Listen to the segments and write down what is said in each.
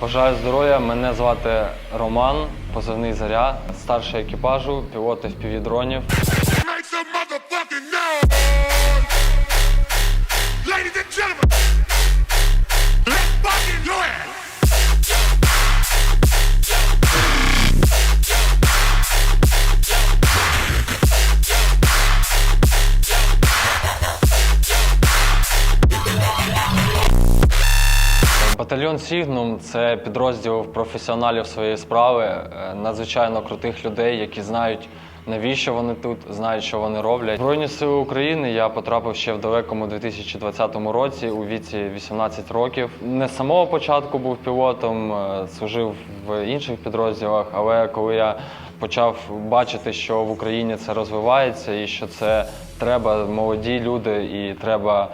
Бажаю здоров'я. Мене звати Роман, позивний Заря, старший екіпажу, пілот FPV-дронів. Ladies and gentlemen, Батальйон Сігнум це підрозділ професіоналів своєї справи, е, надзвичайно крутих людей, які знають, навіщо вони тут, знають, що вони роблять. Збройні сили України я потрапив ще в далекому 2020 році у віці 18 років. Не з самого початку був пілотом, е, служив в інших підрозділах, але коли я почав бачити, що в Україні це розвивається і що це треба молоді люди, і треба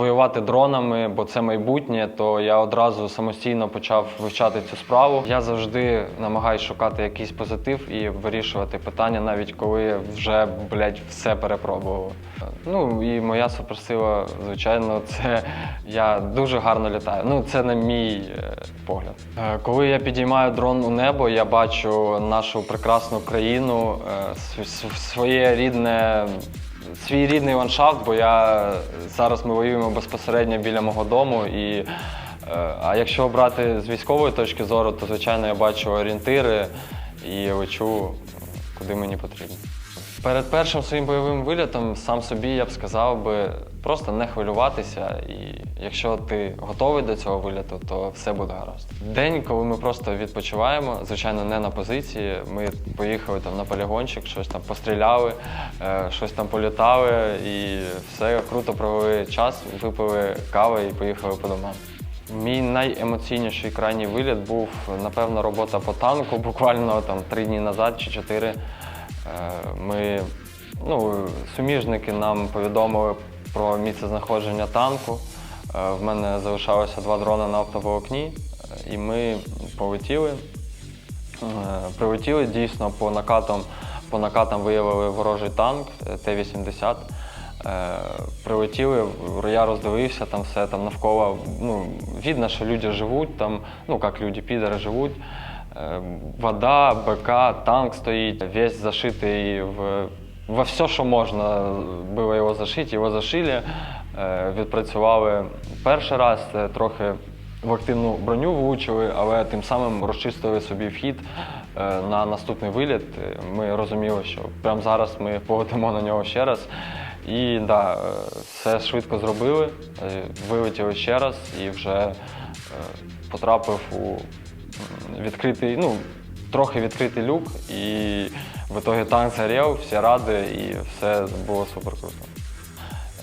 воювати дронами, бо це майбутнє, то я одразу самостійно почав вивчати цю справу. Я завжди намагаюся шукати якийсь позитив і вирішувати питання, навіть коли вже блядь, все перепробував. Ну і моя суперсила, звичайно, це я дуже гарно літаю. Ну це на мій е, погляд. Е, Коли я підіймаю дрон у небо, я бачу нашу прекрасну країну, е, св- св- своє рідне свій рідний ландшафт, бо я зараз ми воюємо безпосередньо біля мого дому. І, е, а якщо брати з військової точки зору, то звичайно я бачу орієнтири і лечу куди мені потрібно. Перед першим своїм бойовим вилітом сам собі я б сказав би просто не хвилюватися, і якщо ти готовий до цього виліту, то все буде гаразд. День, коли ми просто відпочиваємо, звичайно, не на позиції. Ми поїхали там на полігончик, щось там постріляли, е, щось там політали, і все круто провели час, випили кави і поїхали по домам. Мій найемоційніший крайній виліт був, напевно, робота по танку, буквально там три дні назад чи чотири. Е, Ми, ну, суміжники нам повідомили про місцезнаходження танку. Е, В мене залишалося два дрони на оптоволокні, е, і ми полетіли. Е, Прилетіли дійсно по накатам, по накатам виявили ворожий танк е, Т-80. Е, Прилетіли, я роздивився там все там навколо. Ну, видно, що люди живуть там, ну як люди, підери живуть. Вода, БК, танк стоїть, весь зашитий в, во все, що можна було його зашити, його зашили. Е, Відпрацювали перший раз, трохи в активну броню влучили, але тим самим розчистили собі вхід е, на наступний виліт. Е, Ми розуміли, що прямо зараз ми полетимо на нього ще раз. І да, е, все швидко зробили, е, вилетіли ще раз і вже е, потрапив у відкритий, ну, трохи відкритий люк, і в ітогі танк згорів, всі раді, і все було супер круто.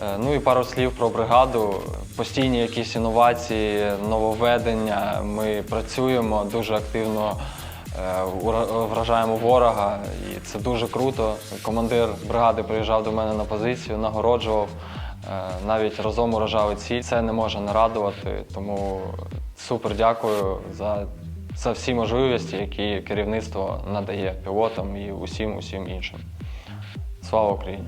Е, Ну і пару слів про бригаду. Постійні якісь інновації, нововведення. Ми працюємо дуже активно, е, вражаємо ворога, і це дуже круто. Командир бригади приїжджав до мене на позицію, нагороджував, е, навіть разом уражали ціль. Це не може не радувати, тому супер дякую за, за всі можливості, які керівництво надає пілотам і усім усім іншим. Слава Україні!